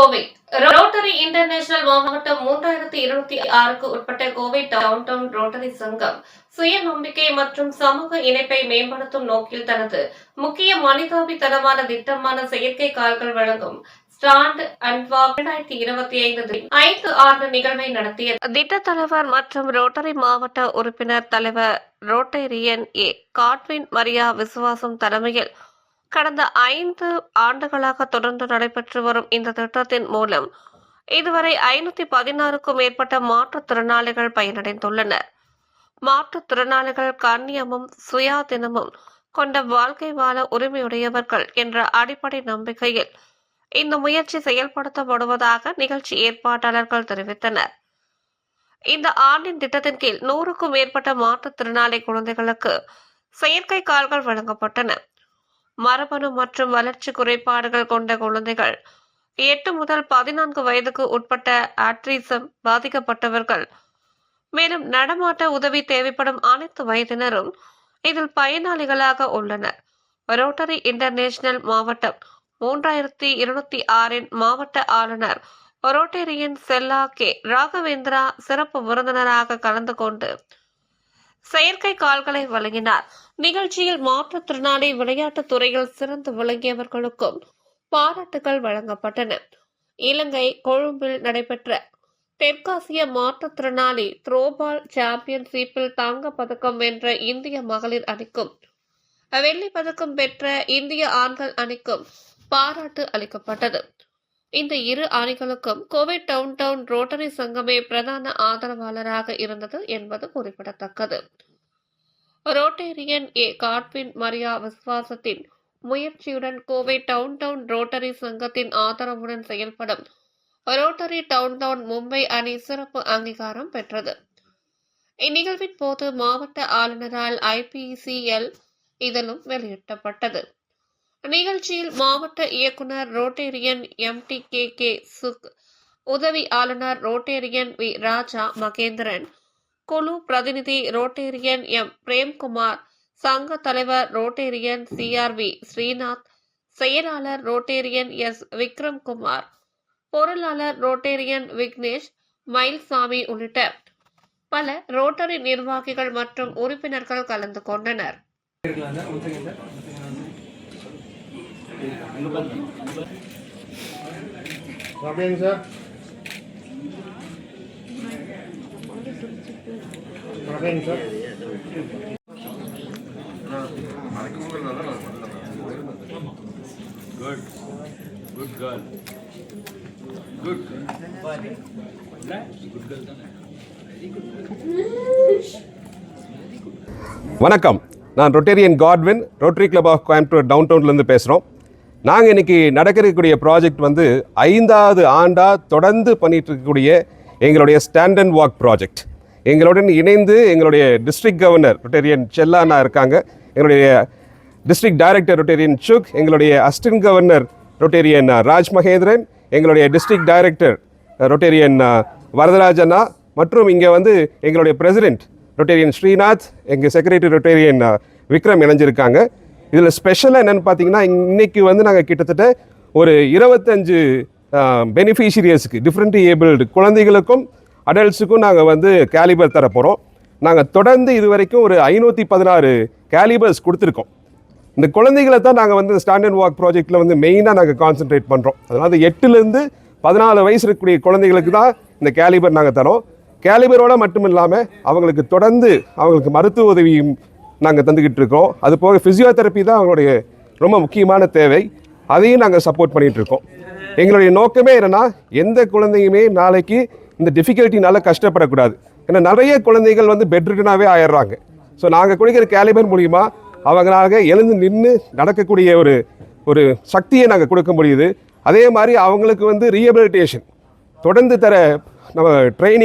Kovai. Rotary international மாவட்டம் மூன்றாயிரத்தி இருநூத்தி ஆறுக்கு உட்பட்ட கோவை டவுன் டவுன் ரோட்டரி சங்கம் சுய நம்பிக்கை மற்றும் சமூக இணைப்பை மேம்படுத்தும் நோக்கில் தனது முக்கிய மனிதாபித்தனமான திட்டமான செயற்கை கால்கள் வழங்கும் ஸ்டாண்ட் அண்ட் வாக் இரண்டாயிரத்தி இருபத்தி ஐந்து ஐந்து ஆண்டு நிகழ்வை நடத்தியது. திட்ட தலைவர் மற்றும் ரோட்டரி மாவட்ட உறுப்பினர் தலைவர் ரோட்டரியன் ஏ. காட்வின் மரியா விசுவாசம் தலைமையில் கடந்த ஐந்து ஆண்டுகளாக தொடர்ந்து நடைபெற்று வரும் இந்த திட்டத்தின் மூலம் இதுவரை ஐநூத்தி பதினாறுக்கும் மேற்பட்ட மாற்றுத்திறனாளிகள் பயனடைந்துள்ளனர் மாற்றுத்திறனாளிகள் கண்ணியமும் சுயாதீனமும் கொண்ட வாழ்க்கை வாழ உரிமையுடையவர்கள் என்ற அடிப்படை நம்பிக்கையில் இந்த முயற்சி செயல்படுத்தப்படுவதாக நிகழ்ச்சி ஏற்பாட்டாளர்கள் தெரிவித்தனர். இந்த ஆண்டின் திட்டத்தின் கீழ் நூறுக்கும் மேற்பட்ட மாற்றுத்திறனாளி குழந்தைகளுக்கு செயற்கை கால்கள் வழங்கப்பட்டன. மரபணு மற்றும் வளர்ச்சி குறைபாடுகள் கொண்ட குழந்தைகள். எட்டு முதல் பதினான்கு வயதுக்கு உட்பட்ட ஆட்ரிசம் பாதிக்கப்பட்டவர்கள். மேலும் நடமாட்ட உதவி தேவைப்படும் அனைத்து வயதினரும் இதில் பயனாளிகளாக உள்ளனர். ரோட்டரி இன்டர்நேஷனல் மாவட்டம் மூன்றாயிரத்தி இருநூத்தி ஆறின் மாவட்ட ஆளுநர் ரோட்டரியன் செல்லா கே. ராகவேந்திரா சிறப்பு விருந்தினராக கலந்து கொண்டு செயற்கை கால்களை வழங்கினார். நிகழ்ச்சியில் மாற்றுத்திறனாளி விளையாட்டுத் துறையில் சிறந்து விளங்கியவர்களுக்கும் பாராட்டுகள் வழங்கப்பட்டன. இலங்கை கொழும்பில் நடைபெற்ற தெற்காசிய மாற்றுத்திறனாளி த்ரோபால் சாம்பியன்ஷிப்பில் தங்க பதக்கம் வென்ற இந்திய மகளிர் அணிக்கும் வெள்ளி பதக்கம் பெற்ற இந்திய ஆண்கள் அணிக்கும் பாராட்டு அளிக்கப்பட்டது. இந்த இரு அணிகளுக்கும் கோவை டவுன் டவுன் ரோட்டரி சங்கமே பிரதான ஆதரவாளராக இருந்தது என்பது குறிப்பிடத்தக்கது. Rotarian A. காட்வின் மரியா விஸ்வாசத்தின் முயற்சியுடன் கோவை டவுன் டவுன் ரோட்டரி சங்கத்தின் ஆதரவுடன் செயல்படும் ரோட்டரி டவுன் டவுன் மும்பை அணி சிறப்பு அங்கீகாரம் பெற்றது. இந்நிகழ்வின் போது மாவட்ட ஆளுநரால் ஐபிசிஎல் இதழும் வெளியிட்டப்பட்டது. நிகழ்ச்சியில் மாவட்ட இயக்குனர் Rotarian M D K K Sukh உதவி ஆளுநர் ரோட்டேரியன் வி ராஜா மகேந்திரன் குழு பிரதிநிதி ரோட்டேரியன் எம் பிரேம்குமார் சங்க தலைவர் ரோட்டேரியன் சிஆர்வி ஸ்ரீநாத் செயலாளர் ரோட்டேரியன் எஸ் விக்ரம்குமார் பொருளாளர் ரோட்டேரியன் விக்னேஷ் மயில்சாமி உள்ளிட்ட பல ரோட்டரி நிர்வாகிகள் மற்றும் உறுப்பினர்கள் கலந்து கொண்டனர். இருக்கலாம் sir. Second sir. Good. Good girl. தானே வணக்கம். நான் Rotarian Godwin Rotary club of Coimbatore town டவுன்லேருந்து பேசுகிறோம் நாங்கள் இன்றைக்கி நடக்கிறக்கூடிய ப்ராஜெக்ட் வந்து ஐந்தாவது ஆண்டாக தொடர்ந்து பண்ணிகிட்டு இருக்கக்கூடிய எங்களுடைய ஸ்டாண்ட் அண்ட் வாக் ப்ராஜெக்ட் எங்களுடன் இணைந்து எங்களுடைய டிஸ்ட்ரிக்ட் கவர்னர் ரொட்டேரியன் செல்லானா இருக்காங்க. எங்களுடைய டிஸ்ட்ரிக்ட் டைரக்டர் ரொட்டேரியன் சுக் எங்களுடைய assistant governor Rotarian Raj Mahendran எங்களுடைய டிஸ்ட்ரிக்ட் டைரக்டர் ரொட்டேரியன் வரதராஜனா மற்றும் இங்கே வந்து எங்களுடைய பிரசிடென்ட் ரொட்டேரியன் ஸ்ரீநாத் எங்கள் செக்ரட்டரி ரொட்டேரியன் விக்ரம் இணைஞ்சிருக்காங்க. இதில் ஸ்பெஷலாக என்னென்னு பார்த்தீங்கன்னா இன்றைக்கி வந்து நாங்கள் கிட்டத்தட்ட ஒரு இருபத்தஞ்சு பெனிஃபிஷியரிஸுக்கு டிஃப்ரெண்ட் ஏபிள்டு குழந்தைகளுக்கும் அடல்ட்ஸுக்கும் நாங்கள் வந்து கேலிபர் தர போகிறோம் நாங்கள் தொடர்ந்து இது வரைக்கும் ஒரு ஐநூற்றி பதினாறு கேலிபர்ஸ் கொடுத்துருக்கோம். இந்த குழந்தைகளை தான் நாங்கள் வந்து ஸ்டாண்டர்ட் வாக் ப்ராஜெக்ட்டில் வந்து மெயினாக நாங்கள் கான்சென்ட்ரேட் பண்ணுறோம் அதாவது எட்டுலேருந்து பதினாலு வயசு இருக்கக்கூடிய குழந்தைகளுக்கு தான் இந்த கேலிபர் நாங்கள் தரோம். கேலிபரோட மட்டும் இல்லாமல் அவங்களுக்கு தொடர்ந்து அவங்களுக்கு மருத்துவ உதவியும் நாங்கள் தந்துக்கிட்டு இருக்கோம் அது போக ஃபிசியோதெரப்பி தான் அவங்களுடைய ரொம்ப முக்கியமான தேவை. அதையும் நாங்கள் சப்போர்ட் பண்ணிகிட்டு இருக்கோம் எங்களுடைய நோக்கமே என்னென்னா எந்த குழந்தையுமே நாளைக்கு இந்த டிஃபிகல்ட்டினால் கஷ்டப்படக்கூடாது. ஏன்னா நிறைய குழந்தைகள் வந்து பெட்ரிட்டனாகவே ஆயிடுறாங்க. ஸோ நாங்கள் கொடுக்குற கேலிபர் மூலிமா அவங்களாக எழுந்து நின்று நடக்கக்கூடிய ஒரு ஒரு சக்தியை நாங்கள் கொடுக்க முடியுது. அதே மாதிரி அவங்களுக்கு வந்து ரீஹபிலிட்டேஷன் தொடர்ந்து தர நம்ம ட்ரைனிங்